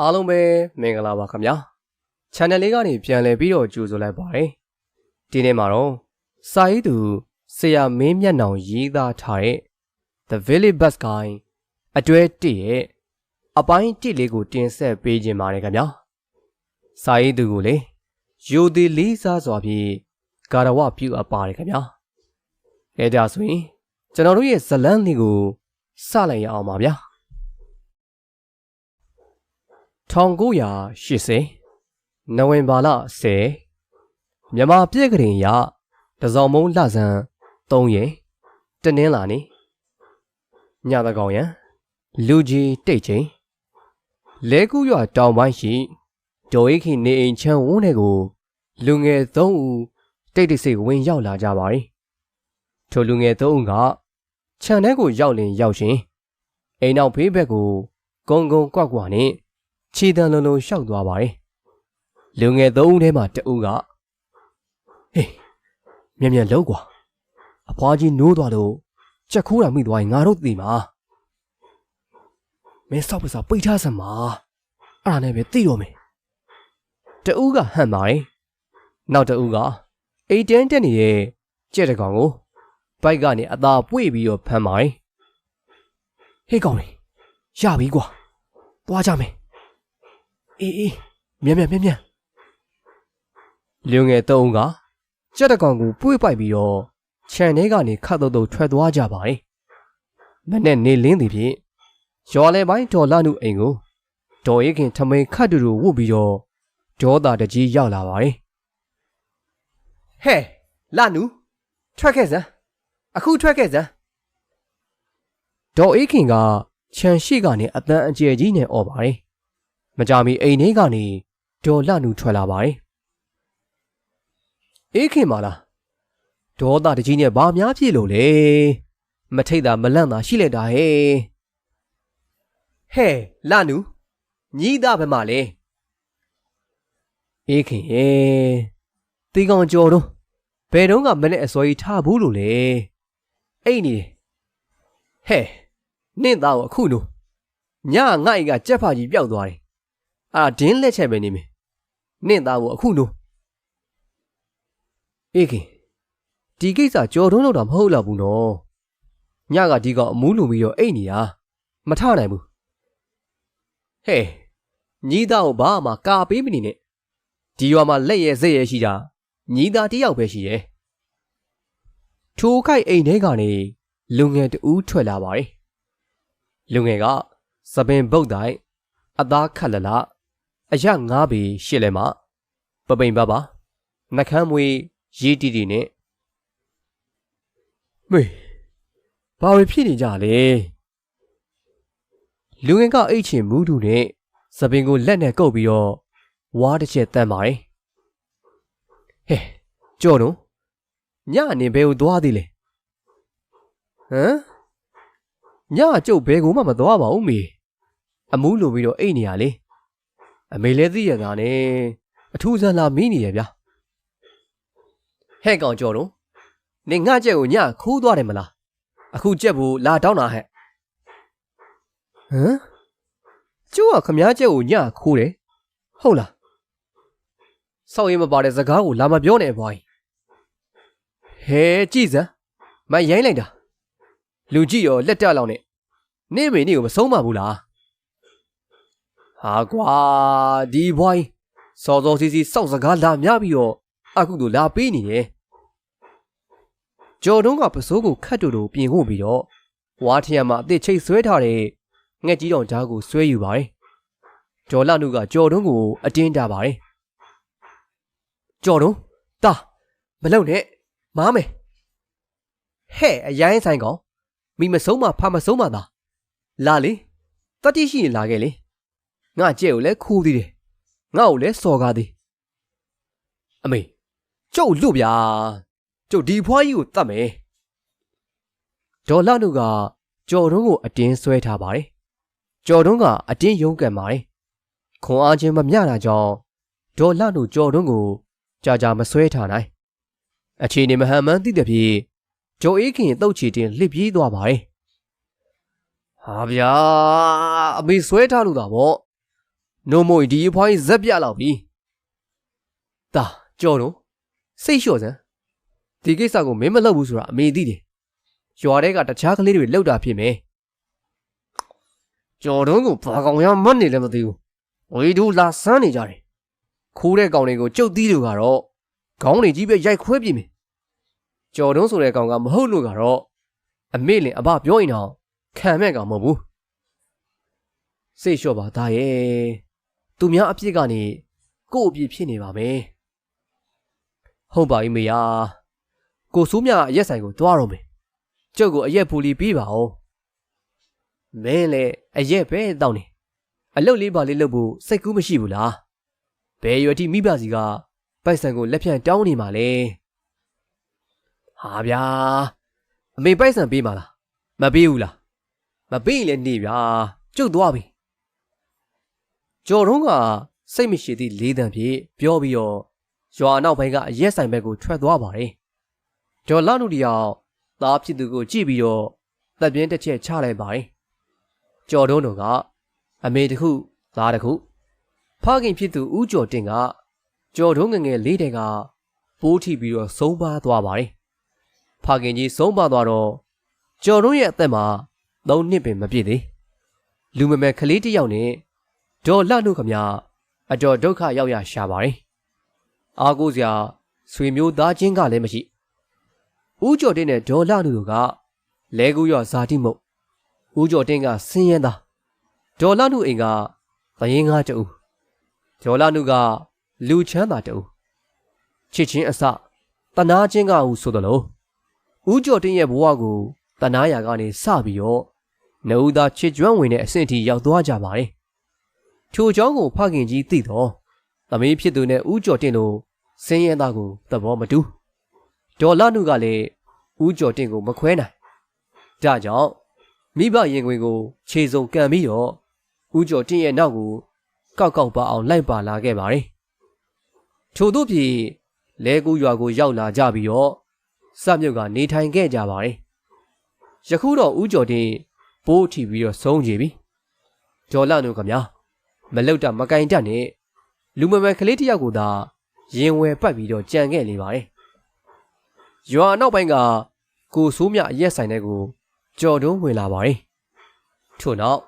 အားလုံးပဲမင်္ဂလာပါခင်ဗျာ channel လေးကနေပြန်လည်ပြီးတော့ကြိုဆိုလိုက်ပါတယ်ဒီနေ့မှာတော့စာရေးသူဆရာမင်းမျက်နှာရေးသားထားတဲ့ The Village Bus Guy အတွဲ1ရဲ့အပိုင်း1လေးကိုတင်ဆက်ပေးခြင်းပါတယ်ခင်ဗျာစာရေးသူကိုလေယူသည်လေးစားစွာဖြင့်ဂါရဝပြုအပ်ပါတယ်ခင်ဗျာအဲဒါဆိုရင်ကျွန်တော်တို့ရဲ့ဇလန်းလေးကိုစလိုက်ရအောင်ပါဗျာ 1980နိုဝင်ဘာလ10မြန်မာပြည်ကရင်ရတစောင်းမုံလဆန်း3ရက်တနင်္လာနေ့ညတကောင်ရန်လူကြီးတိတ်ချင်းလဲကူရွာတောင်ပိုင်းရှိဒေါ်အိခိနေအိမ်ချမ်းဝန်းထဲကို လူငယ်3ဦးတိတ်တိတ်ဆိတ်ဝင်ရောက်လာကြပါတယ်ထိုလူငယ်3ဦးကခြံထဲကိုရောက်လင်ရောက်ရှင်အိမ်နောက်ဖေးဘက်ကိုဂုံဂုံကွက်ကွက်နဲ့ ခြေတံလုံးလုံးရှောက်သွားပါတယ်။လူငယ်သုံးဦးထဲမှာတဦးကဟေးမြန်မြန်လောက်ကွာအဖွားကြီးနိုးသွားလို့ကြက်ခိုးတာမိသွားရင်ငါတို့သိမှာမင်းစောက်ပစားပိတ်ထားစမ်းပါအဲ့ဒါနဲ့ပဲသိတော့မယ်တဦးကဟန်ပါတယ်နောက်တဦးကအိတ်တန်းတက်နေတဲ့ကြက်တကောင်ကိုဘိုက်ကနေအသာပွေပြီးတော့ဖမ်းပါတယ်ဟေးကောင်လေးရပြီကွာသွားကြမယ် အေးအေးမြန်မြန်မြန်မြန်လူငယ်သုံးဦးကကြက်တကောင်ကိုပွေ့ပိုက်ပြီးတော့ခြံထဲကနေခတ်တုတ်တုတ်ထွက်သွားကြပါတယ်။မနဲ့နေလင်းသည်ဖြင့်ရော်လဲပိုင်းဒေါ်လာနုအိမ်ကိုဒေါ်ရိခင်ထမိန်ခတ်တူတူဝုတ်ပြီးတော့ဒေါတာတကြီးရောက်လာပါတယ်။ဟဲ့လာနုထွက်ခဲ့စမ်းအခုထွက်ခဲ့စမ်းဒေါ်အိခင်ကခြံရှိကနေအတန်းအကျယ်ကြီးနဲ့អော်ပါတယ်။ မကြမီအိမ်ထဲကနေဒေါ်လှနူထွက်လာပါတယ်။အေးခင်ပါလားဒေါ်သားတကြီးနဲ့ဘာများဖြစ်လို့လဲမထိတ်တာမလန့်တာရှိလိုက်တာဟဲ့ဟဲ့လှနူညီးသားဘယ်မှာလဲအေးခင်ရေတီကောင်ကြော်တော့ဘယ်တော့ကမနဲ့အစောကြီးထားဘူးလို့လဲအိတ်နေဟဲ့နင့်သားကိုအခုလို့ညငါ့အိမ်ကကြက်ဖာကြီးပျောက်သွားတယ် အာဒင်းလက်ချက်ပဲနေမယ်နင့်သားကိုအခုလို့အေးခင်ဒီကိစ္စကြော်ထုံးလို့တော့မဟုတ်တော့ဘူးနော်ညကဒီကောင်အမူးလူပြီးတော့အိတ်နေတာမထနိုင်ဘူးဟဲ့ညီးသားကိုဘာမှကာပေးမနေနဲ့ဒီရွာမှာလက်ရဲစက်ရဲရှိတာညီးသားတယောက်ပဲရှိရဲ့ထိုခိုက်အိမ်ထဲကနေလူငယ်တဦးထွက်လာပါတယ်လူငယ်ကစပင်ပုတ်တိုင်းအသားခက်လလ အရငါးပေရှစ်လဲမှပပိန်ပါပါနှကမ်းမွေးရေးတီတီနဲ့မေဘာတွေဖြစ်နေကြလဲလူငယ်ကအိတ်ချင်မူးတူနဲ့စပင်ကိုလက်နဲ့ကုပ်ပြီးတော့ဝါးတစ်ချက်တန်းပါတယ်ဟဲ့ကြော်တော့ညနေဘဲကိုသွားသေးလဲဟမ်ညကျုပ်ဘဲကိုမှမသွားပါဘူးမေအမူးလိုပြီးတော့အိတ်နေရလေ အမေလည်းသိရတာနဲ့အထူးဆန်းလာမီးနေရဗျာဟဲ့ကောင်ကြော်တော့နေငါကြက်ကိုညခိုးသွားတယ်မလားအခုကြက်ဖို့လာတောင်းတာဟဲ့ဟမ်ကျိုးကခမားကြက်ကိုညခိုးတယ်ဟုတ်လားစောက်ရင်မပါတဲ့စကားကိုလာမပြောနဲ့ဘွားဟဲကြည့်စမ်းမရိုင်းလိုက်တာလူကြည့်ရောလက်တက်လောက်နဲ့နေမေနေကိုမဆုံးပါဘူးလား ဟာကွာဒီဘွိုင်းစော်စော်စီစီစောက်စကားလာများပြီးတော့အခုတို့လာပေးနေတယ်ကျော်တုံးကပစိုးကိုခတ်တူတူပြင်ဖို့ပြီးတော့ဝါထရံမှာအစ်စ်ချိတ်ဆွဲထားတဲ့ငှက်ကြီးတောင်ဓာတ်ကိုဆွဲယူပါတယ်ကျော်လာနုကကျော်တုံးကိုအတင်းတာပါတယ်ကျော်တုံးတာမလုံနဲ့မားမယ်ဟဲ့အရိုင်းဆိုင်ကောင်မိမဆုံးမဖာမဆုံးမသာလာလေတတိရှိရင်လာခဲ့လေ ငါကြဲကိုလည်းခူးသေးတယ်ငါ့ကိုလည်းစော်ကားသေးအမေကျုပ်လွတ်ဗျာကျုပ်ဒီဖွားကြီးကိုတတ်မယ်ဒေါ်လာနုကကြော်တုံးကိုအတင်းဆွဲထားပါတယ်ကြော်တုံးကအတင်းရုံးကန်ပါတယ်ခွန်အားချင်းမမျှတာကြောင့်ဒေါ်လာနုကြော်တုံးကိုကြာကြာမဆွဲထားနိုင်အခြေအနေမဟန်မှန်းသိတဲ့ဖြင့်ဂျိုအေးခင်တုတ်ချီတင်လှစ်ပြေးသွားပါတယ်ဟာဗျာအမေဆွဲထားလို့တာဗော နို့မို့ဒီအဖွားကြီးဇက်ပြလောက်ပြီတာကြော်တော့စိတ်လျှော့စမ်းဒီကိစ္စကိုမင်းမလုပ်ဘူးဆိုတာအမေသိတယ်ရွာထဲကတခြားကလေးတွေလောက်တာဖြစ်မယ်ကြော်တော့ကိုဘာကောင်ရမတ်နေလည်းမသိဘူးဝေဒူလာဆန်းနေကြတယ်ခိုးတဲ့ကောင်တွေကိုကြုတ်သီးလို့ကတော့ခေါင်းတွေကြီးပဲရိုက်ခွဲပြမယ်ကြော်တုံးဆိုတဲ့ကောင်ကမဟုတ်လို့ကတော့အမေလင်အဘပြောရင်တော့ခံမဲ့ကောင်မဟုတ်ဘူးစိတ်လျှော့ပါသားရဲ့ သူများအပြစ်ကနေကို့အပြစ်ဖြစ်နေပါမယ်ဟုတ်ပါပြီမေယာကိုစိုးမြအရက်ဆိုင်ကိုတွားတော့မယ်ကျုပ်ကိုအရက်ပူလီပြီးပါဦးမင်းလည်းအရက်ပဲတောင်းနေအလုတ်လေးပါလေးလုပ်ဖို့စိတ်ကူးမရှိဘူးလားဘယ်ရွယ်တိမိဘစီကပိုက်ဆံကိုလက်ဖြန့်တောင်းနေမှာလဲဟာဗျာအမေပိုက်ဆံပေးမှာလားမပေးဘူးလားမပေးရင်လည်းနေဗျာကျုပ်သွားပြီ ကျော်တုံးကစိတ်မရှိသည့်လေးတန်ဖြင့်ပြောပြီးတော့ရွာနောက်ပိုင်းကအရက်ဆိုင်ဘက်ကိုထွက်သွားပါတယ်ကျော်လောက်လူတယောက်သားဖြစ်သူကိုကြည့်ပြီးတော့တပ်ပြင်းတစ်ချက်ချလိုက်ပါတယ်ကျော်တုံးတို့ကအမေတစ်ခုသားတစ်ခုဖခင်ဖြစ်သူဦးကျော်တင်ကကျော်တုံးငယ်ငယ်လေးတဲ့ကပိုးထိပြီးတော့ဆုံးပါသွားပါတယ်ဖခင်ကြီးဆုံးပါသွားတော့ကျော်တုံးရဲ့အသက်မှာသုံးနှစ်ပင်မပြည့်သေးလူမမယ်ကလေးတစ်ယောက်နဲ့ ဒေါ်လှနှုတ်ခမအတော်ဒုက္ခရောက်ရရှာပါတယ်အားကိုးစရာဆွေမျိုးသားချင်းကလည်းမရှိဦးကျော်တင်နဲ့ဒေါ်လှနှုတ်တို့ကလဲကူရောဇာတိမုတ်ဦးကျော်တင်ကဆင်းရဲသားဒေါ်လှနှုတ်အိမ်ကသရင်ငါတူဒေါ်လှနှုတ်ကလူချမ်းသာတူချစ်ချင်းအစတနာချင်းကဟုဆိုသလိုဦးကျော်တင်ရဲ့ဘဝကိုတနာရာကနေစပြီးတော့နှုတ်သားချစ်ကျွမ်းဝင်တဲ့အဆင့်အထိရောက်သွားကြပါတယ် ထိုအကြောင်းကိုဖခင်ကြီးသိတော့သမီးဖြစ်သူနဲ့ဦးကျော်တင်တို့ဆင်းရဲသားကိုသဘောမတူဒေါ်လာနုကလည်းဦးကျော်တင်ကိုမခွဲနိုင်ဒါကြောင့်မိဘရင်ခွင်ကို ခြေစုံကန်ပြီးတော့ဦးကျော်တင်ရဲ့နောက်ကိုကောက်ကောက်ပါအောင်လိုက်ပါလာခဲ့ပါတယ်ထို့သူဖြစ်လဲကူရွာကိုရောက်လာကြပြီးတော့စမြုပ်ကနေထိုင်ခဲ့ကြပါတယ်ယခုတော့ဦးကျော်တင်ပိုးထီပြီးတော့ဆုံးကြပြီဒေါ်လာနုကများ မလုတ်တာမကင်တတ်နဲ့လူမမယ်ကလေးတယောက်ကိုသာရင်ဝယ်ပတ်ပြီးတော့ကြံခဲ့လေပါတယ်။ရွာနောက်ပိုင်းကကိုဆိုးမြအရက်ဆိုင်တဲ့ကိုကြော်တုံးဝင်လာပါတယ်။ထို့နောက်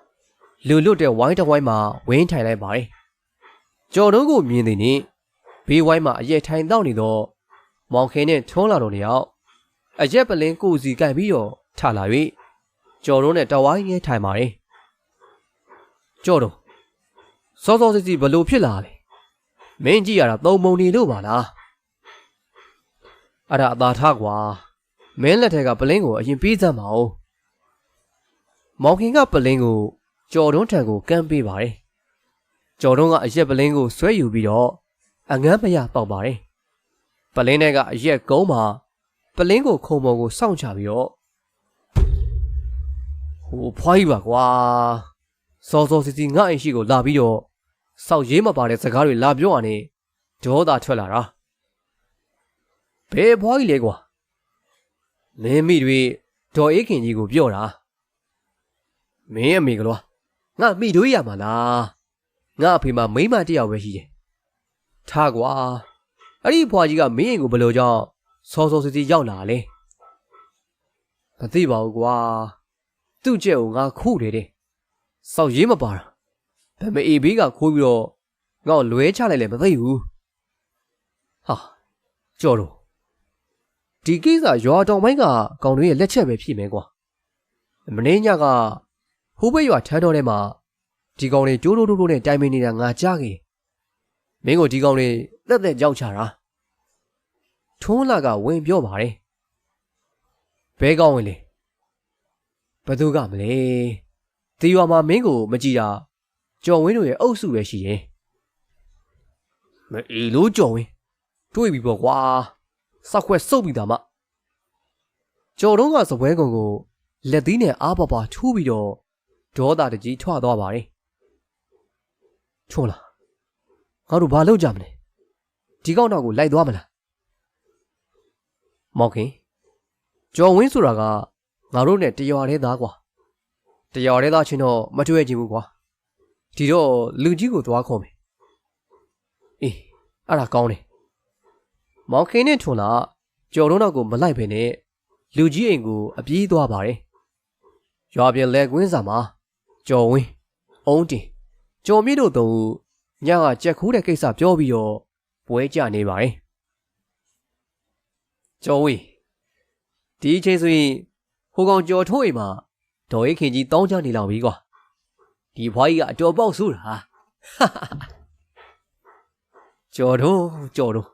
လူလွတ်တဲ့ဝိုင်းတစ်ဝိုင်းမှာဝင်းထိုင်လိုက်ပါတယ်။ကြော်တုံးကိုမြင်သည်နှင့်ဘေးဝိုင်းမှာအရက်ထိုင်တော့နေတော့မောင်ခင်နဲ့ထုံးလာတော့နေရောက်အရက်ပလင်းကိုစီကြိုက်ပြီးတော့ထလာ၍ကြော်တုံးနဲ့တဝိုင်းရဲထိုင်ပါတယ်။ကြော်တုံး စောစောစီစီဘလို့ဖြစ်လာလဲမင်းကြည့်ရတာသုံးပုံနေလို့ပါလားအဲ့ဒါအသာထားကွာမင်းလက်ထက်ကပလင်းကိုအရင်ပေးစမ်းပါဦးမောင်ခင်ကပလင်းကိုကြော်တွန်းထံကိုကမ်းပေးပါတယ်ကြော်တွန်းကအရက်ပလင်းကိုဆွဲယူပြီးတော့အငန်းမရပေါက်ပါတယ်ပလင်းထဲကအရက်ကုန်းမှာပလင်းကိုခုံပေါ်ကိုစောင့်ချပြီးတော့ဟိုဖွားကြီးပါကွာစောစောစီစီငါ့အိမ်ရှိကိုလာပြီးတော့ စောက်ရေးမပါတဲ့စကားတွေလာပြောရနဲ့ဒေါသထွက်လာတာဘယ်ဘွားကြီးလဲကွာမင်းမိတွေဒေါ်အေးခင်ကြီးကိုပြောတာမင်းအမေကလောငါမိတို့ရမှာလားငါအဖေမှာမိမတယောက်ပဲရှိတယ်ထားကွာအဲ့ဒီဘွားကြီးကမင်းအိမ်ကိုဘယ်လိုကြောင့်စောစောစီစီရောက်လာလဲမသိပါဘူးကွာသူ့ကြက်ကိုငါခုတယ်တဲ့စောက်ရေးမပါတာ ဗမအေဘေးကခိုးပြီးတော့ငါ့ကိုလွဲချလိုက်လည်းမသိဘူးဟာကြော်တော့ဒီကိစ္စရွာတောင်ပိုင်းကကောင်တွေရဲ့လက်ချက်ပဲဖြစ်မယ်ကွာမင်းညကဟိုးဘက်ရွာထမ်းတော်ထဲမှာဒီကောင်တွေကျိုးတိုးတိုးနဲ့တိုင်ပင်နေတာငါကြားခဲ့မင်းကိုဒီကောင်တွေတက်တက်ကြောက်ချတာထုံးလာကဝင်ပြောပါတယ်ဘဲကောင်းဝင်လေဘသူကမလဲဒီရွာမှာမင်းကိုမကြည့်တာ ကျော်ဝင်းတို့ရဲ့အုပ်စုပဲရှိတယ်။မအေးလို့ကျော်ဝင်းတွေးပြီပေါ့ကွာ။စောက်ခွက်စုပ်ပြီးသားမှကျော်တော့ကစပွဲကုံကိုလက်သီးနဲ့အားပါပါထိုးပြီးတော့ဒေါသတကြီးထွာသွားပါတယ်။ချုံလားငါတို့ဘာလုပ်ကြမလဲ။ဒီကောက်တော့ကိုလိုက်သွားမလား။မောက်ခင်ကျော်ဝင်းဆိုတာကငါတို့နဲ့တရွာတည်းသားကွာ။တရွာတည်းသားချင်းတော့မတွေ့ချင်ဘူးကွာ ဒီတော့လူကြီးကိုသွားခေါ်မယ်အေးအဲ့ဒါကောင်းတယ်မောင်ခင်းနဲ့ထွန်လာကြော်တော့တော့ကိုမလိုက်ပဲနဲ့လူကြီးအိမ်ကိုအပြေးသွားပါတယ်ရွာပြင်လက်ကွင်းစာမှာကြော်ဝင်းအုံးတင်ကြော်မြင့်တို့သုံးဦးညကကြက်ခိုးတဲ့ကိစ္စပြောပြီးတော့ပွဲကြနေပါတယ်ကြော်ဝင်းဒီအချိန်ဆိုရင်ဟိုကောင်ကြော်ထိုးအိမ်မှာဒေါ်ရိတ်ခင်ကြီးတောင်းကြနေလောက်ပြီကွာ ဒီဘွားကြီးကအတော်ပေါက်ဆိုးတာကြော်တော့ကြော်တော့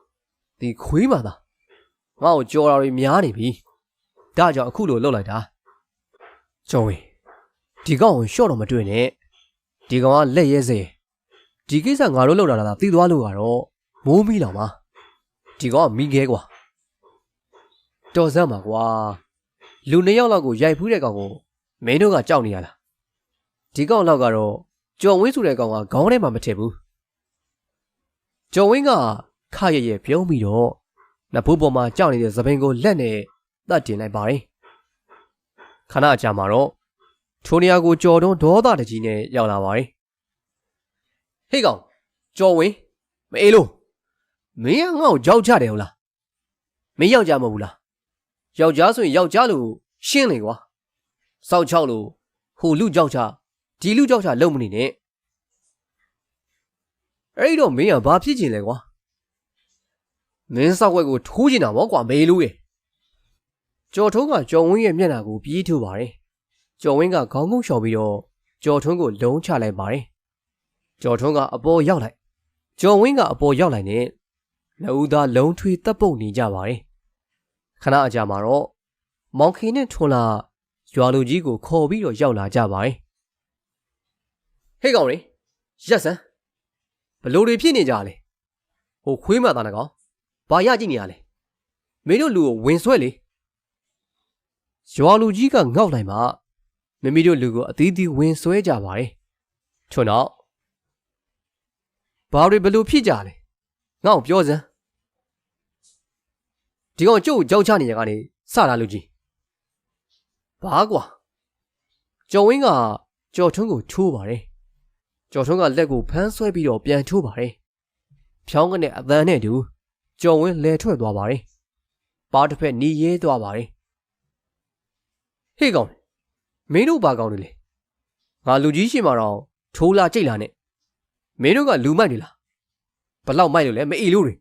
ဒီခွေးမှသာငါ့ကိုကြော်တာတွေများနေပြီဒါကြောင့်အခုလိုလုပ်လိုက်တာကျော်ဝင်းဒီကောင်ကိုရှော့တော့မတွေ့နဲ့ဒီကောင်ကလက်ရဲစေဒီကိစ္စငါတို့လုပ်တာလားသိသွားလို့ကတော့မိုးမီးလောင်ပါဒီကောင်ကမိခဲကွာတော်စမ်းပါကွာလူနှစ်ယောက်လောက်ကိုရိုက်ဖူးတဲ့ကောင်ကိုမင်းတို့ကကြောက်နေရလား ဒီကောင်လောက်ကတော့ကျော်ဝင်းဆိုတဲ့ကောင်ကခေါင်းထဲမှာမထည့်ဘူးကျော်ဝင်းကခရရဲ့ပြုံးပြီးတော့နဖူးပေါ်မှာကြောက်နေတဲ့သပင်ကိုလက်နဲ့တတ်တင်လိုက်ပါတယ်ခဏကြာမှာတော့ထိုနေရာကိုကြော်တွန်းဒေါသတကြီးနဲ့ရောက်လာပါတယ်ဟေ့ကောင်ကြော်ဝင်းမအေးလို့မင်းကငါ့ကိုကြောက်ကြတယ်ဟုတ်လားမင်းယောက်ျားမဟုတ်ဘူးလားယောက်ျားဆိုရင်ယောက်ျားလို့ရှင်းလေကွာစောက်ချောက်လို့ဟိုလူကြောက်ချ ဒီလူကြောက်ချလုံမနေနဲ့အဲ့တော့မင်းကဘာဖြစ်ချင်လဲကွာမင်းစောက်ွက်ကိုထိုးချင်တာဗောကွာမေးလို့ရဲ့ကျော်ထုံးကကျော်ဝင်းရဲ့မျက်နှာကိုပြေးထုတ်ပါတယ်ကျော်ဝင်းကခေါင်းငုံလျှော်ပြီးတော့ကျော်ထွန်းကိုလုံးချလိုက်ပါတယ်ကျော်ထွန်းကအပေါ်ရောက်လိုက်ကျော်ဝင်းကအပေါ်ရောက်လိုက်နဲ့လက်ဦးသားလုံးထွေးတပ်ပုတ်နေကြပါတယ်ခဏအကြာမှာတော့မောင်ခေနဲ့ထွန်းလာရွာလူကြီးကိုခေါ်ပြီးတော့ရောက်လာကြပါတယ် ဟေးကောင်လေရက်စမ်းဘလို့တွေဖြစ်နေကြလဲဟိုခွေးမသားနကောင်ဘာရကြည့်နေရလဲမင်းတို့လူကိုဝင်ဆွဲလေရွာလူကြီးကငေါက်လိုက်မှမမီတို့လူကိုအသီးသီးဝင်ဆွဲကြပါတယ်ထွန်းတော့ဘာတွေဘလို့ဖြစ်ကြလဲငေါ့ပြောစမ်းဒီကောင်ကျုပ်ကြောက်ချနေရကနေစတာလူကြီးဘာကွာကျော်ဝင်းကကျော်ထွန်းကိုထိုးပါတယ် ကျော်ထွန်းကလက်ကိုဖမ်းဆွဲပြီးတော့ပြန်ထိုးပါတယ်ဖြောင်းကနေအသံနဲ့တူကျော်ဝင်းလဲထွက်သွားပါတယ်ပါတစ်ဖက်หนีရဲသွားပါတယ်ဟေ့ကောင်မင်းတို့ဘာကောင်တွေလဲငါလူကြီးရှိမှတော့ထိုးလာကြိတ်လာနဲ့မင်းတို့ကလူမိုက်နေလားဘလောက်မိုက်လို့လဲမအီလို့တွေ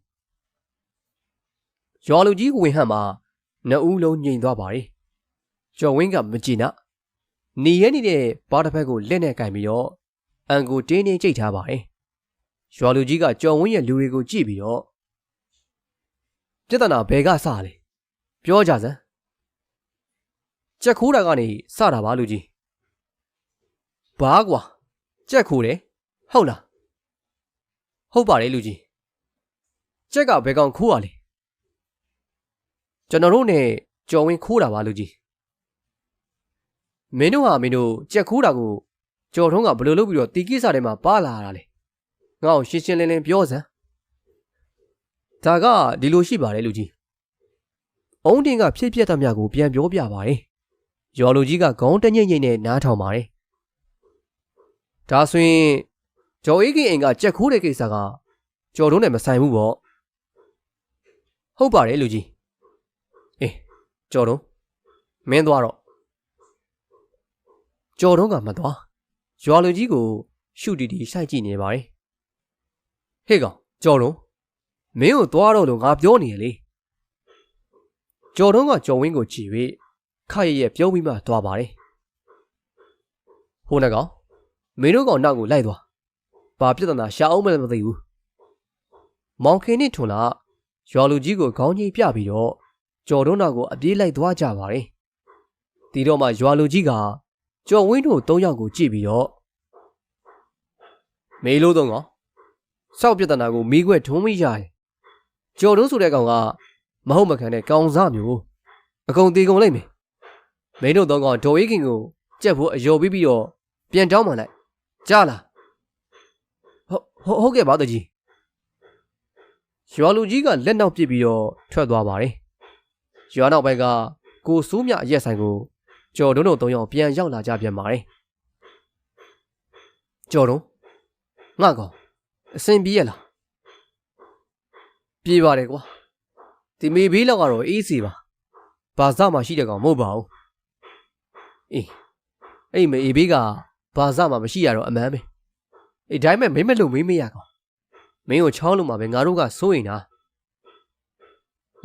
ရွာလူကြီးဝင်ဟန်မှာနှစ်ဦးလုံးငြိမ်သွားပါတယ်ကျော်ဝင်းကမကြည်နာနေရဲနေတဲ့ဘာတစ်ဖက်ကိုလက်နဲ့ကင်ပြီးတော့ အန်ကိုတင်းတင်းကြိတ်ထားပါတယ်ရွာလူကြီးကကျော်ဝင်းရဲ့လူတွေကိုကြည့်ပြီးတော့ပြဿနာဘယ်ကစလဲပြောကြစမ်းကြက်ခိုးတာကနေစတာပါလူကြီးဘာကွာကြက်ခိုးတယ်ဟုတ်လားဟုတ်ပါတယ်လူကြီးကြက်ကဘယ်ကောင်ခိုးရလဲကျွန်တော်တို့ ਨੇ ကြော်ဝင်းခိုးတာပါလူကြီးမင်းတို့ဟာမင်းတို့ကြက်ခိုးတာကို ကြော်ထုံးကဘယ်လိုလုပ်ပြီးတော့တီကိစ္စထဲမှာပါလာတာလဲငါ့ကိုရှင်းရှင်းလင်းလင်းပြောစမ်းဒါကဒီလိုရှိပါတယ်လူကြီးအုံးတင်ကဖြစ်ပြက်သမျှကိုပြန်ပြောပြပါတယ်ရွာလူကြီးကခေါင်းတညိမ့်ညိမ့်နဲ့နားထောင်ပါတယ်ဒါဆိုရင်ကျော်အေးကင်အိမ်ကကြက်ခိုးတဲ့ကိစ္စကကျော်တို့နဲ့မဆိုင်ဘူးပေါ့ဟုတ်ပါတယ်လူကြီးအေးကျော်တို့မင်းသွားတော့ကျော်တို့ကမသွား ရွာလူကြီးကို ရှုတီတီစိုက်ကြည့်နေပါတယ်ဟေ့ကောင်ကျော်တို့မင်းကိုသွားတော့လို့ငါပြောနေရလေကျော်တို့ကကျော်ဝင်းကိုကြည့်ပြီးခရရဲ့ပြုံးပြီးမှသွားပါတယ်ဟိုးနကောင်မင်းတို့ကောင်နောက်ကိုလိုက်သွားဘာပြဿနာရှာအောင်မလဲမသိဘူးမောင်ခင်နဲ့ထွန်လာရွာလူကြီးကိုခေါင်းကြီးပြပြီးတော့ကျော်တို့နောက်ကိုအပြေးလိုက်သွားကြပါတယ်ဒီတော့မှရွာလူကြီးက ကျော်ဝင်းတို့၃ယောက်ကိုကြည့်ပြီးတော့မေလို့တော့ကောင်စောက်ပြဿနာကိုမီးခွက်ထုံးမိရတယ်ကျော်တို့ဆိုတဲ့ကောင်ကမဟုတ်မခံတဲ့ကောင်စားမျိုးအကုန်တီကုန်လိုက်မယ်မင်းတို့တော့ကောင်ဒေါ်အေးခင်ကိုကြက်ဖို့အယော်ပြီးပြီးတော့ပြန်တောင်းမှလိုက်ကြားလားဟုတ်ဟုတ်ကဲ့ပါတကြီးရွာလူကြီးကလက်နောက်ပစ်ပြီးတော့ထွက်သွားပါတယ်ရွာနောက်ဘက်ကကိုစိုးမြအရက်ဆိုင်ကို ကျော်တုံးတို့သုံးယောက်ပြန်ရောက်လာကြပြန်ပါတယ်ကျော်တုံးငါကောင်အစင်ပြေးရလားပြေးပါတယ်ကွာဒီမေဘေးလောက်ကတော့အေးစီပါဘာစမှရှိတဲ့ကောင်မဟုတ်ပါဘူးအေးအဲ့မေဘေးကဘာစမှမရှိရတော့အမှန်ပဲအေးဒါပေမဲ့မင်းမလို့မင်းမရကောင်မင်းကိုချောင်းလို့မှာပဲငါတို့ကစိုးရင်တာ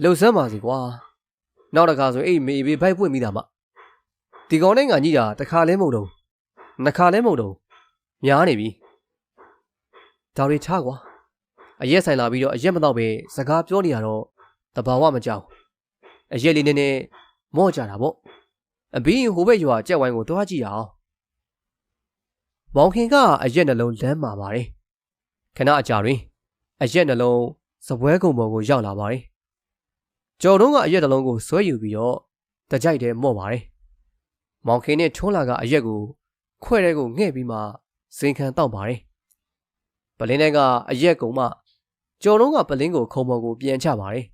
လှုပ်ဆမ်းပါစီကွာနောက်တစ်ခါဆိုအဲ့မေဘေးဘိုက်ပွင့်မိတာမှ ဒီကောင်နဲ့ငါကြီးတာတစ်ခါလဲမဟုတ်တော့နှစ်ခါလဲမဟုတ်တော့များနေပြီဒါတွေထားကွာအရက်ဆိုင်လာပြီးတော့အရက်မတော့ပဲစကားပြောနေရတော့တဘာဝမကြောက်အရက်လေးနည်းနည်းမော့ကြတာပေါ့အဘင်းဟိုဘက်ရွာကြက်ဝိုင်းကိုတွားကြည့်ရအောင်မောင်ခင်ကအရက်နှလုံးလမ်းမာပါတယ်ခဏအကြာတွင်အရက်နှလုံးစပွဲကုံပေါ်ကိုရောက်လာပါတယ်ကျော်တုံးကအရက်နှလုံးကိုဆွဲယူပြီးတော့တကြိုက်တည်းမော့ပါတယ် မောင်ခင်နဲ့ထွန်းလာကအရက်ကိုခွဲ့တဲ့ကိုငှဲ့ပြီးမှဇင်ခံတောက်ပါတယ်ပလင်းတဲ့ကအရက်ကုံမှကျော်တုံးကပလင်းကိုခုံပေါ်ကိုပြန်ချပါတယ်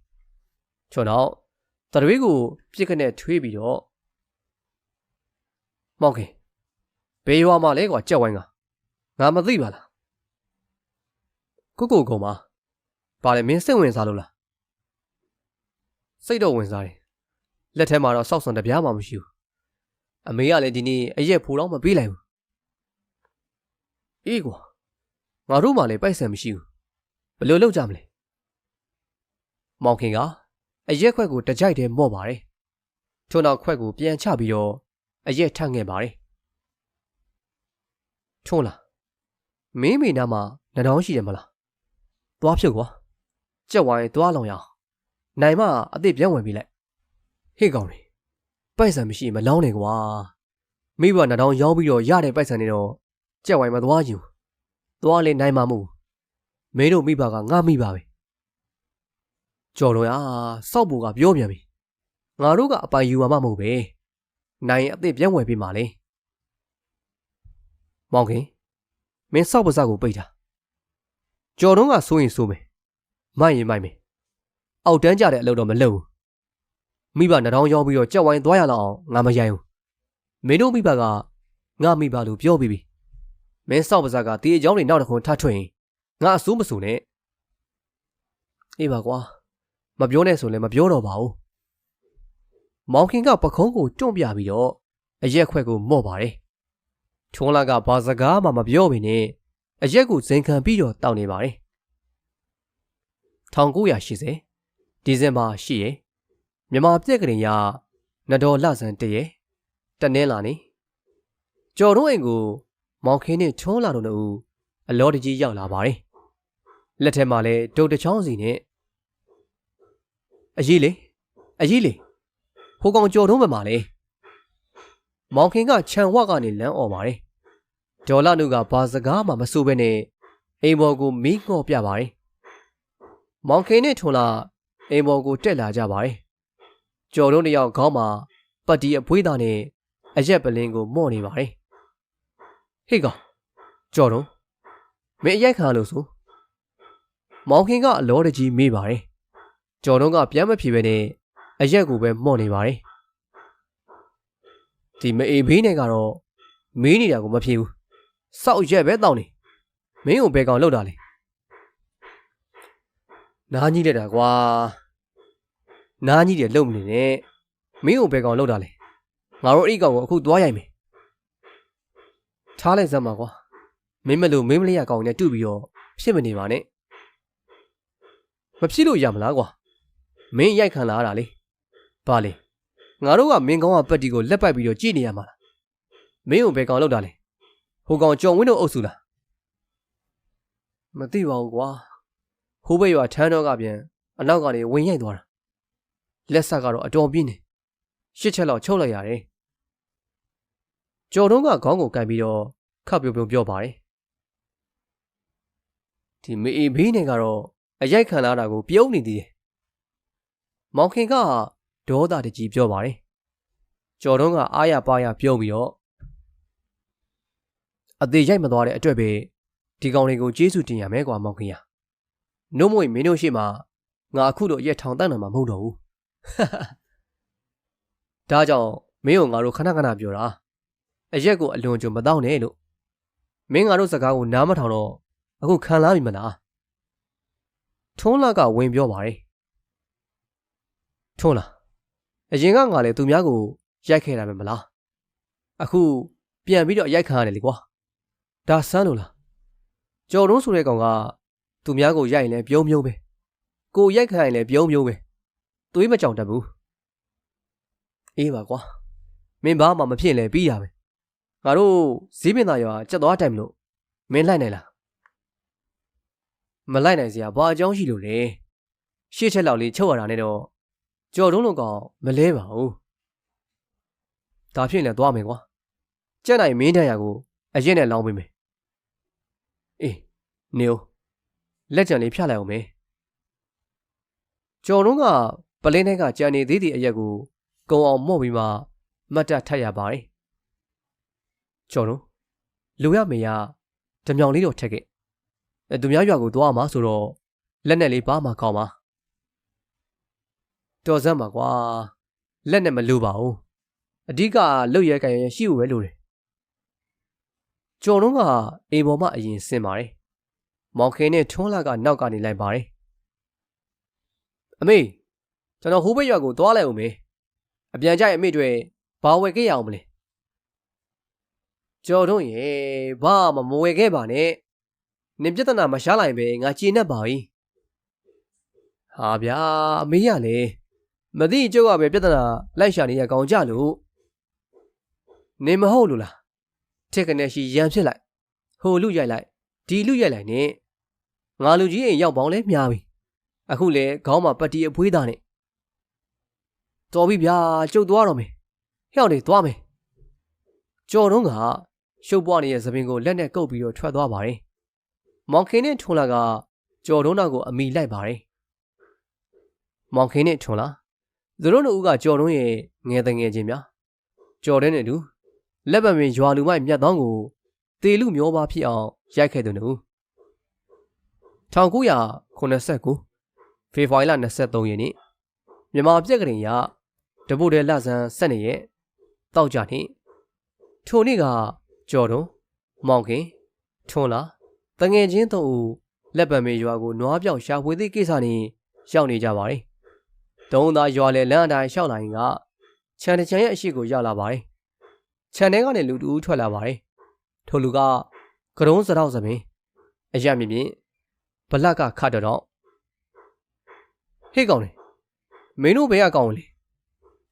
ချွန်တော့တရွေးကိုပြစ်ခနဲ့ထွေးပြီးတော့မောင်ခင်ဘေးရွာမှာလဲကွာကြက်ဝိုင်းကငါမသိပါလားကိုကိုကုံပါပါလေမင်းစိတ်ဝင်စားလို့လားစိတ်တော့ဝင်စားတယ်လက်ထဲမှာတော့စောက်စွန်တပြားမှမရှိဘူး အမေကလည်းဒီနေ့အရက်ဖိုးတော့မပေးလိုက်ဘူးအေးကွာငါတို့မှလည်းပိုက်ဆံမရှိဘူးဘယ်လိုလုပ်ကြမလဲမောင်ခင်ကအရက်ခွက်ကိုတကြိုက်တည်းမော့ပါတယ်ထို့နောက်ခွက်ကိုပြန်ချပြီးတော့အရက်ထပ်ငဲ့ပါတယ်ထုံးလားမင်းမိနာမှာနှတောင်းရှိတယ်မလားသွားဖြုတ်ကွာကြက်ဝိုင်းသွားလောင်ရအောင်နိုင်မအစ်စ်ပြန်ဝင်ပြီးလိုက်ဟေ့ကောင်လေ ပိုက်ဆံမရှိရင်မလောင်းနဲ့ကွာမိဘနှတောင်းရောင်းပြီးတော့ရတဲ့ပိုက်ဆံတွေတော့ကြက်ဝိုင်းမသွားချင်ဘူးသွားလေနိုင်မှာမဟုတ်ဘူးမင်းတို့မိဘကငါမိပါပဲကြော်တော့ရစောက်ဘူကပြောပြန်ပြီငါတို့ကအပိုင်ယူမှာမဟုတ်ပဲနိုင်အစ်စ်ပြန်ဝင်ပြီးမှလေမောင်ခင်မင်းစောက်ပါးစပ်ကိုပိတ်တာကြော်တော့ကစိုးရင်စိုးမယ်မိုက်ရင်မိုက်မယ်အောက်တန်းကြတဲ့အလုပ်တော့မလုပ်ဘူး မိဘနှထောင်ရောင်းပြီးတော့ကြက်ဝိုင်းသွားရလောက်အောင်ငါမရိုင်းဘူးမင်းတို့မိဘကငါမိဘလို့ပြောပြီးပြီမင်းစောက်ပါးစပ်ကဒီအကြောင်းတွေနောက်တစ်ခုထထွက်ရင်ငါအစိုးမစိုးနဲ့အေးပါကွာမပြောနဲ့ဆိုလည်းမပြောတော့ပါဘူးမောင်ခင်ကပခုံးကိုတွန့်ပြပြီးတော့အရက်ခွက်ကိုမော့ပါတယ်ထွန်းလာကဘာစကားမှမပြောဘဲနဲ့အရက်ကိုဇင်ခံပြီးတော့တောင်းနေပါတယ်1980ဒီဇင်ဘာ10ရက် မြန်မာပြက်ကလေးရနတော်လဆန်တရက်တနင်းလာနေကျော်တို့အိမ်ကိုမောင်ခင်းနဲ့ထွန်းလာတို့တို့အလောတကြီးရောက်လာပါတယ်လက်ထက်မှာလဲဒုတ်တချောင်းစီနဲ့အရေးလေအရေးလေဟိုကောင်ကြော်တုံးမမှာလေမောင်ခင်ကခြံဝကနေလမ်းអော်ပါတယ်ဒေါ်လာနုကဘာစကားမှမဆိုဘဲနဲ့အိမ်ဘော်ကိုမီးငေါ့ပြပါတယ်မောင်ခင်နဲ့ထွန်လာအိမ်ဘော်ကိုတက်လာကြပါတယ် ကြော်တုံးတယောက်ခေါင်းမှာပတ်တီအပွေးသားနဲ့အရက်ပလင်းကိုမော့နေပါတယ်ဟေ့ကောင်ကြော်တုံးမင်းအရိုက်ခံလို့ဆိုမောင်ခင်ကအလောတကြီးမေးပါတယ်ကျော်တုံးကပြန်မဖြေပဲနဲ့အရက်ကိုပဲမော့နေပါတယ်ဒီမအေဘေးနဲ့ကတော့မေးနေတာကိုမဖြေဘူးစောက်ရက်ပဲတောင်းနေမင်းကိုဘယ်ကောင်လောက်တာလဲနားကြီးလက်တာကွာ နားကြီးတယ်လုံမနေနဲ့မင်းကိုဘယ်ကောင်လောက်တာလဲငါတို့အဲ့ကောင်ကိုအခုသွားရိုက်မယ်ထားလိုက်စမ်းပါကွာမင်းမလို့မင်းမလေးရကောင်နဲ့တူပြီးတော့ဖြစ်မနေပါနဲ့မဖြစ်လို့ရမလားကွာမင်းရိုက်ခံလာရတာလေဘာလဲငါတို့ကမင်းကောင်းကပက်တီကိုလက်ပတ်ပြီးတော့ကြည့်နေရမှာလားမင်းကိုဘယ်ကောင်လောက်တာလဲဟိုကောင်ကြော်ဝင်းတို့အုပ်စုလားမသိပါဘူးကွာဟိုဘက်ရွာထန်းတော့ကပြန်အနောက်ကနေဝင်ရိုက်သွားတာ လက်ဆက်ကတော့အတော်ပြင်းနေရှစ်ချက်လောက်ချုပ်လိုက်ရတယ်ကြော်တုံးကခေါင်းကိုကန်ပြီးတော့ခပ်ပြုံပြုံပြောပါတယ်ဒီမေအေဘေးနဲ့ကတော့အရိုက်ခံလာတာကိုပြုံးနေသေးတယ်မောင်ခင်ကဒေါသတကြီးပြောပါတယ်ကျော်တုံးကအားရပါရပြောပြီးတော့အသေးရိုက်မသွားတဲ့အတွက်ပဲဒီကောင်တွေကိုကျေးဇူးတင်ရမယ်ကွာမောင်ခင်ရနှုတ်မွေမင်းတို့ရှိမှငါအခုတော့ရက်ထောင်တန်းတော့မှမဟုတ်တော့ဘူး ဒါကြောင့်မင်းကိုငါတို့ခဏခဏပြောတာအရက်ကိုအလွန်ကြုံမတော့နဲ့လို့မင်းငါတို့စကားကိုနားမထောင်တော့အခုခံလာပြီမလားထွန်းလာကဝင်ပြောပါတယ်ထွန်းလာအရင်ကငါလည်းသူများကိုရိုက်ခဲ့တာပဲမလားအခုပြန်ပြီးတော့ရိုက်ခံရတယ်လေကွာဒါဆန်းလို့လားကြော်တုံးဆိုတဲ့ကောင်ကသူများကိုရိုက်ရင်လည်းပြုံးပြုံးပဲကိုရိုက်ခံရင်လည်းပြုံးပြုံးပဲ သွေးမကြောင်တတ်ဘူးအေးပါကွာမင်းဘာမှမဖြစ်လဲပြီးရပဲငါတို့ဈေးပင်သားရွာကြက်သွားတိုင်မလို့မင်းလိုက်နိုင်လားမလိုက်နိုင်စရာဘာအကြောင်းရှိလို့လဲရှေ့ချက်လောက်လေးချုပ်ရတာနဲ့တော့ကြော်တုံးလုံးကောင်မလဲပါဘူးဒါဖြစ်ရင်လည်းသွားမယ်ကွာကြက်နိုင်မင်းတန်ရကိုအရင်နဲ့လောင်းပေးမယ်အေးနေဦးလက်ကြံလေးဖြတ်လိုက်အောင်မေကျော်တုံးက ပလင်းထဲကကြံနေသေးသည့်အရက်ကိုကုံအောင်မော့ပြီးမှမတ်တက်ထက်ရပါတယ်ကျော်တုံးလူရမေရဓမြောင်လေးတော့ထက်ခဲ့အဲသူများရွာကိုသွားမှာဆိုတော့လက်နဲ့လေးပါမှာကောင်းပါတော်စမ်းပါကွာလက်နဲ့မလူပါဘူးအဓိကလုတ်ရဲကန်ရဲရှိ ਉ ပဲလို့တယ်ကျော်တုံးကအိမ်ပေါ်မှာအရင်ဆင်းပါတယ်မောင်ခင်နဲ့ထွန်းလာကနောက်ကနေလိုက်ပါတယ်အမေ ကျွန်တော်ဟိုးဘက်ရွာကိုသွားလိုက်အောင်မေအပြန်ကြရင်အမေတွေဘာဝယ်ခဲ့ရအောင်မလဲကျော်တို့ရေဘာမှမဝယ်ခဲ့ပါနဲ့နင်ပြဿနာမရှားလိုက်ပဲငါကြည်နေပါပြီဟာဗျာအမေရလေမသိကျုပ်ကပဲပြဿနာလိုက်ရှာနေရကောင်ကြလို့နေမဟုတ်လို့လားထက်ကနေရှိရန်ဖြစ်လိုက်ဟိုလူရိုက်လိုက်ဒီလူရိုက်လိုက်နဲ့ငါလူကြီးအိမ်ရောက်ပေါင်းလဲများပြီအခုလေခေါင်းမှာပတ္တီအဖွေးသားနဲ့ တော်ပြီဗျာကျုပ်သွားတော့မယ်ဟျောက်နေသွားမယ်ကြော်တုံးကရှုပ်ပွားနေတဲ့သပင်ကိုလက်နဲ့ကုပ်ပြီးတော့ထွက်သွားပါတယ်မောင်ခင်နဲ့ထွန်လာကကြော်တုံးတော့ကိုအမိလိုက်ပါတယ်မောင်ခင်နဲ့ထွန်လာသူတို့တို့ကကြော်တုံးရဲ့ငယ်တငယ်ချင်းများကြော်တဲ့နဲ့တူလက်ပံပင်ရွာလူမိုက်မြတ်သောင်းကိုတေလူမျောပါဖြစ်အောင်ရိုက်ခဲ့သူတို့1989ဖေဖော်ဝါရီလ23ရက်နေ့မြန်မာပြည်ကရင်ရ တပုတ်တဲ့လဆန်း7ရက်တောက်ကြနေ့ထိုနေ့ကကြော်တုံမောင်ခင်ထွန်းလာတငယ်ချင်းတို့ဦးလက်ပံမေရွာကိုနွားပြောက်ရှာဖွေသည့်ကိစ္စနဲ့ရောက်နေကြပါတယ်။တုံးသားရွာလေလမ်းအတိုင်းရှောက်လာရင်ကခြံတချံရဲ့အရှိကိုရောက်လာပါတယ်။ခြံထဲကနေလူတူဦးထွက်လာပါတယ်။ထိုလူကကရုံးစတော့စပင်အရက်မြင့်မြင့်ဘလက်ကခတ်တော့ဟေးကောင်လေမင်းတို့ဘယ်ကကောင်လဲ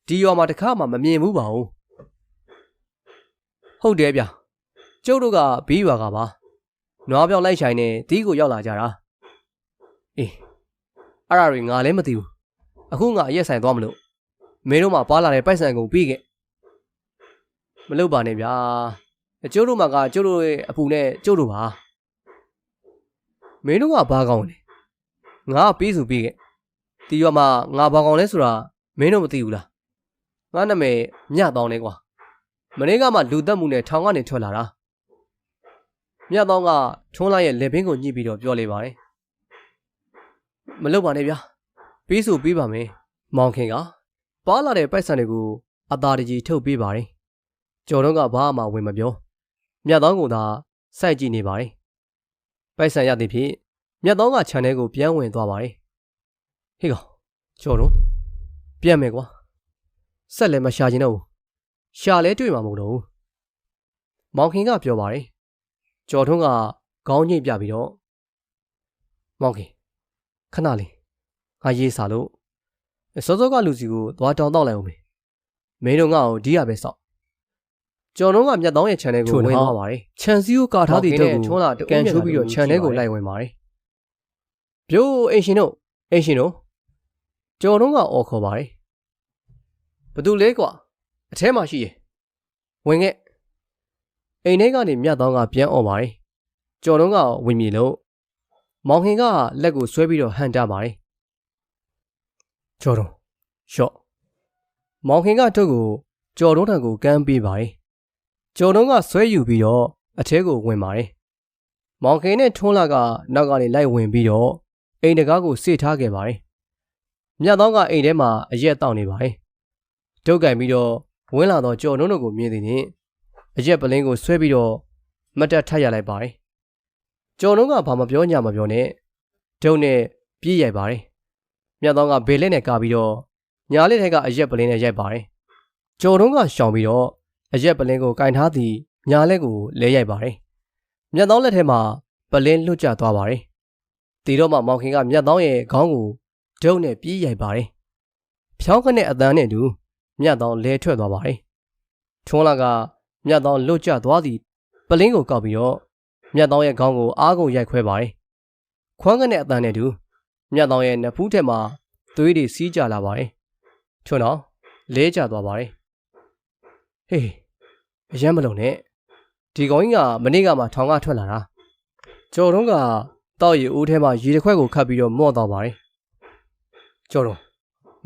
ဒီရွာမှာတခါမှမမြင်ဘူးပါဘူးဟုတ်တယ်ဗျကျုပ်တို့ကဘေးရွာကပါနွားပြောင်းလိုက်ဆိုင်နေဒီကိုရောက်လာကြတာအေးအဲ့ဒါတွေငါလည်းမသိဘူးအခုငါအရက်ဆိုင်သွားမလို့မင်းတို့မှပါလာတဲ့ပိုက်ဆံကုန်ပြီးခဲ့မလုပ်ပါနဲ့ဗျာကျုပ်တို့မှကကျုပ်တို့ရဲ့အပူနဲ့ကျုပ်တို့ပါမင်းတို့ကဘာကောင်းလဲငါပြီးစုပြီးခဲ့တီရွာမှာငါဘာကောင်းလဲဆိုတာမင်းတို့မသိဘူးလား ငါနာမည်မြတ်တောင်းလဲကွာမနေ့ကမှလူသက်မှုနဲ့ထောင်ကနေထွက်လာတာမြတ်တောင်းကထွန်းလာရဲ့လက်ဘင်းကိုညှိပြီးတော့ပြောလိုက်ပါတယ်မလုပ်ပါနဲ့ဗျာပြီးစုပြီးပါမယ်မောင်ခင်ကပါလာတဲ့ပိုက်ဆံတွေကိုအသာတကြီးထုတ်ပေးပါတယ်ကျော်တော့ကဘာမှဝင်မပြောမြတ်တောင်းကသာစိုက်ကြည့်နေပါတယ်ပိုက်ဆံရသည်ဖြင့်မြတ်တောင်းကခြံထဲကိုပြန်ဝင်သွားပါတယ်ဟေးကောင်ကျော်တော့ပြန်မယ်ကွာ ဆက်လည်းမရှာချင်တော့ဘူးရှာလဲတွေ့မှာမဟုတ်တော့ဘူးမောင်ခင်ကပြောပါတယ်ကျော်ထွန်းကခေါင်းညိတ်ပြပြီးတော့မောင်ခင်ခဏလေးငါရေးစာလို့စောစောကလူစီကိုသွားတောင်းတော့လိုက်အောင်မေမင်းတို့ငါ့ကိုဒီရပဲစောက်ကျော်နှုံးကမြတ်တောင်းရဲ့ channel ကိုဝင်သွားပါတယ်ခြံစည်းကိုကာထားသည့်တော့ထွန်းလာကန်ချိုးပြီးတော့ channel ကိုလိုက်ဝင်ပါတယ်ပြိုးအင်ရှင်တို့အင်ရှင်တို့ကျော်နှုံးကအော်ခေါ်ပါတယ် ဘသူလဲကွာအထဲမှာရှိရဝင်ခဲ့အိမ်ထဲကနေမြတ်တောင်းကပြန်អော်ပါတယ်ကျော်တုံးကဝင်မြေလို့မောင်ခင်ကလက်ကိုဆွဲပြီးတော့ဟန်တာပါတယ်ကျော်တုံးရှော့မောင်ခင်ကထုတ်ကိုကျော်တုံးထံကိုကမ်းပေးပါတယ်ကျော်တုံးကဆွဲယူပြီးတော့အထဲကိုဝင်ပါတယ်မောင်ခင်နဲ့ထွန်းလာကနောက်ကနေလိုက်ဝင်ပြီးတော့အိမ်တကားကိုစေထားခဲ့ပါတယ်မြတ်တောင်းကအိမ်ထဲမှာအရက်တောက်နေပါတယ် ဒုတ်ကင်ပြီးတော့ဝင်းလာတော့ကြော်နှုံးတို့ကိုမြင်သည်နှင့်အရက်ပလင်းကိုဆွဲပြီးတော့မတ်တက်ထပ်ရလိုက်ပါတယ်ကျော်လုံးကဘာမပြောညာမပြောနဲ့ဒုံနဲ့ပြေးရိုက်ပါတယ်မြတ်သောကဘေလက်နဲ့ကာပြီးတော့ညာလက်ထက်ကအရက်ပလင်းနဲ့ရိုက်ပါတယ်ကျော်လုံးကရှောင်ပြီးတော့အရက်ပလင်းကိုကင်ထားသည်ညာလက်ကိုလဲရိုက်ပါတယ်မြတ်သောလက်ထဲမှာပလင်းလွတ်ကျသွားပါတယ်တီတော့မှမောင်ခင်ကမြတ်သောရဲ့ခေါင်းကိုဒုံနဲ့ပြေးရိုက်ပါတယ်ဖြောင်းခနဲ့အတန်းနဲ့အတူ မြတ်သောလဲထွက်သွားပါတယ်ထွန်းလာကမြတ်သောလွတ်ကျသွားသည်ပလင်းကိုကောက်ပြီးတော့မြတ်သောရဲ့ခေါင်းကိုအားကုန်ရိုက်ခွဲပါတယ်ခွန်းကနဲ့အတန်းနဲ့အတူမြတ်သောရဲ့နဖူးထက်မှာသွေးတွေစီးကြလာပါတယ်ထွန်းတော့လဲကျသွားပါတယ်ဟေးအယမ်းမလုံးနဲ့ဒီကောင်ကြီးကမနေ့ကမှထောင်ကထွက်လာတာကျော်တုံးကတောက်ရီအိုးထဲမှာရေတစ်ခွက်ကိုခတ်ပြီးတော့မော့တော့ပါတယ်ကျော်တုံး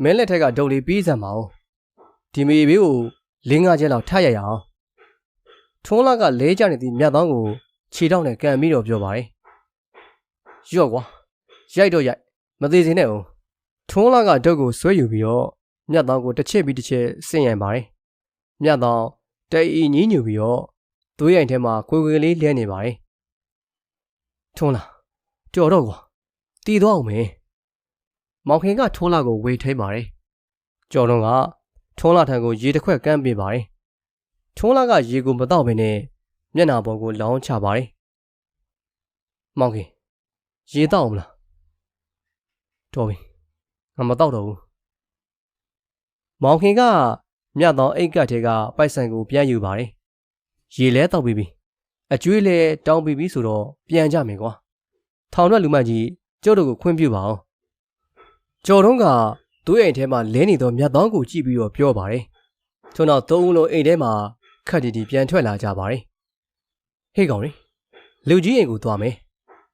မင်းလက်ထက်ကဒုံလေးပြီးစမ်းပါဦး ဒီမေဘေးကိုလင်းငါးချက်လောက်ထရရအောင်ထွန်းလာကလဲကျနေသည့်မြတ်သောကိုခြေထောက်နဲ့ကန်ပြီးတော့ပြောပါတယ်ရော့ကွာရိုက်တော့ရိုက်မသေးစင်းနဲ့ဦးထွန်းလာကဒုတ်ကိုဆွဲယူပြီးတော့မြတ်သောကိုတစ်ချက်ပြီးတစ်ချက်ဆင့်ရန်ပါတယ်မြတ်သောတအီညင်းညူပြီးတော့သွေးရိုင်ထဲမှာခွေခွေလေးလဲနေပါတယ်ထွန်းလာကြော်တော့ကွာတီးသွားအောင်မယ်မောင်ခင်ကထွန်းလာကိုဝေထိန်ပါတယ်ကျော်တော့က ထွန်းလာထံကိုရေတစ်ခွက်ကမ်းပေးပါတယ်ထွန်းလာကရေကိုမတော့ဘဲနဲ့မျက်နှာပေါ်ကိုလောင်းချပါတယ်မောင်ခင်ရေတော့မလားတော်ပြီငါမတော့တော့ဘူးမောင်ခင်ကမြတ်သောအိတ်ကတ်ထဲကပိုက်ဆံကိုပြန်ယူပါတယ်ရေလဲတော့ပြီးပြီအကျွေးလဲတောင်းပြီးပြီဆိုတော့ပြန်ကြမယ်ကွာထောင်ရွက်လူမကြီးကျုပ်တို့ကိုခွင့်ပြုပါအောင်ကျော်တုံးက သူ့အိမ်ထဲမှာလဲနေသောမြတ်သောကိုကြည့်ပြီးတော့ပြောပါတယ်။ထို့နောက်သုံးဦးလုံးအိမ်ထဲမှာခက်တီတီပြန်ထွက်လာကြပါတယ်။ဟေးကောင်ရီလူကြီးအိမ်ကိုသွားမယ်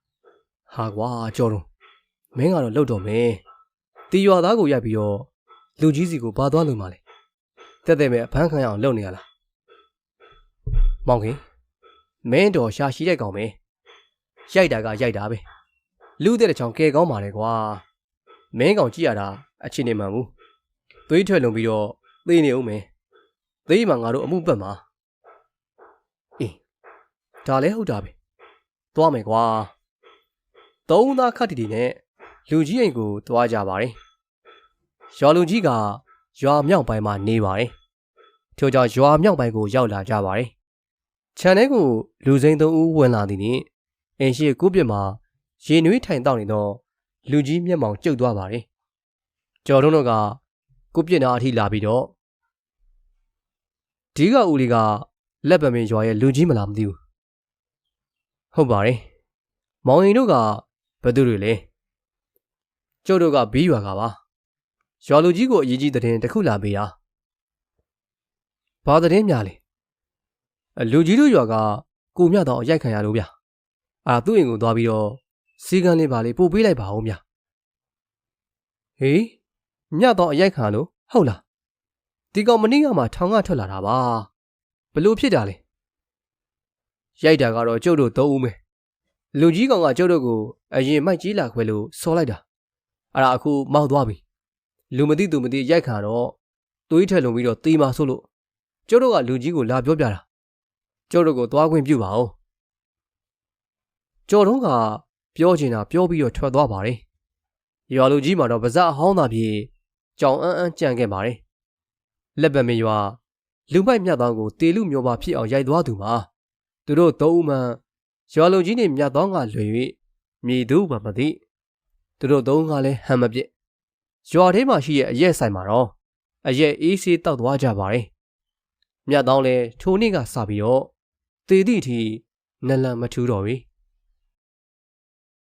။ဟာကွာကျော်တုံးမင်းကတော့လှုပ်တော့မယ်။တီရွာသားကိုရိုက်ပြီးတော့လူကြီးစီကိုဘာသွားလို့မလဲ။တက်တဲ့မဲ့အဖမ်းခံရအောင်လုပ်နေရလား။မောင်ခင်မင်းတော်ရှာရှိတဲ့ကောင်ပဲ။ရိုက်တာကရိုက်တာပဲ။လူတဲ့တဲ့ချောင်ကဲကောင်းပါလေကွာ။မင်းကောင်ကြည့်ရတာ အချင်းနေမှန်ဘူးသွေးထွက်လုံပြီးတော့သေနေဦးမယ်သေးမှငါတို့အမှုပတ်မှာအေးဒါလည်းဟုတ်တာပဲသွားမယ်ကွာသုံးသားခတ်တီတီနဲ့လူကြီးအိမ်ကိုသွားကြပါတယ်ရွာလူကြီးကရွာမြောက်ပိုင်းမှာနေပါတယ်ထို့ကြောင့်ရွာမြောက်ပိုင်းကိုရောက်လာကြပါတယ်ခြံထဲကိုလူစိမ်းသုံးဦးဝင်လာသည်နှင့်အင်ရှိကုပြစ်မှာရေနွေးထိုင်တောက်နေသောလူကြီးမျက်မှောင်ကျုပ်သွားပါတယ် ကျော်တုံးတို့ကကိုပြစ်နာအထိလာပြီးတော့ဒီကဦးလေးကလက်ပံမင်းရွာရဲ့လူကြီးမလားမသိဘူးဟုတ်ပါတယ်မောင်ရင်တို့ကဘယ်သူတွေလဲကျုပ်တို့ကဘီးရွာကပါရွာလူကြီးကိုအရေးကြီးတဲ့တင်တစ်ခုလာပေးတာဘာတဲ့များလဲအလူကြီးတို့ရွာကကိုမြတော့အရိုက်ခံရလို့ဗျအာသူ့အိမ်ကိုသွားပြီးတော့စီကံလေးပါလေးပို့ပေးလိုက်ပါဦးဗျဟေး ညတော့အရိုက်ခံလို့ဟုတ်လားဒီကောင်မနေ့ကမှထောင်ကထွက်လာတာပါဘလို့ဖြစ်တာလဲရိုက်တာကတော့ကျုပ်တို့သုံးဦးပဲလူကြီးကောင်ကကျုပ်တို့ကိုအရင်မိုက်ကြီးလာခွဲလို့ဆော်လိုက်တာအဲ့ဒါအခုမောက်သွားပြီလူမသိသူမသိရိုက်ခံတော့သွေးထက်လုံပြီးတော့တီးမာဆိုလို့ကျုပ်တို့ကလူကြီးကိုလာပြောပြတာကျုပ်တို့ကိုသွားခွင့်ပြုပါဦးကျော်တုံးကပြောချင်တာပြောပြီးတော့ထွက်သွားပါတယ်ရွာလူကြီးမှာတော့ပါဇက်အဟောင်းသာပြေ ကြောင်အန်းအန်းကြံခဲ့ပါတယ်။လက်ပံမရွာလူမိုက်မြတ်သောကိုတေလူမျိုးပါဖြစ်အောင်ရိုက်သွားသူမှာသူတို့သုံးဦးမှရွာလူကြီးနှင့်မြတ်သောကလွေ၍မြည်သူမှမသိသူတို့သုံးကလည်းဟန်မပြစ်ရွာထဲမှာရှိတဲ့အရက်ဆိုင်မှာတော့အရက်အေးဆေးတောက်သွားကြပါတယ်။မြတ်သောလည်းထိုနေ့ကစပြီးတော့တေသည့်အထိနလန်မထူးတော့ဘူး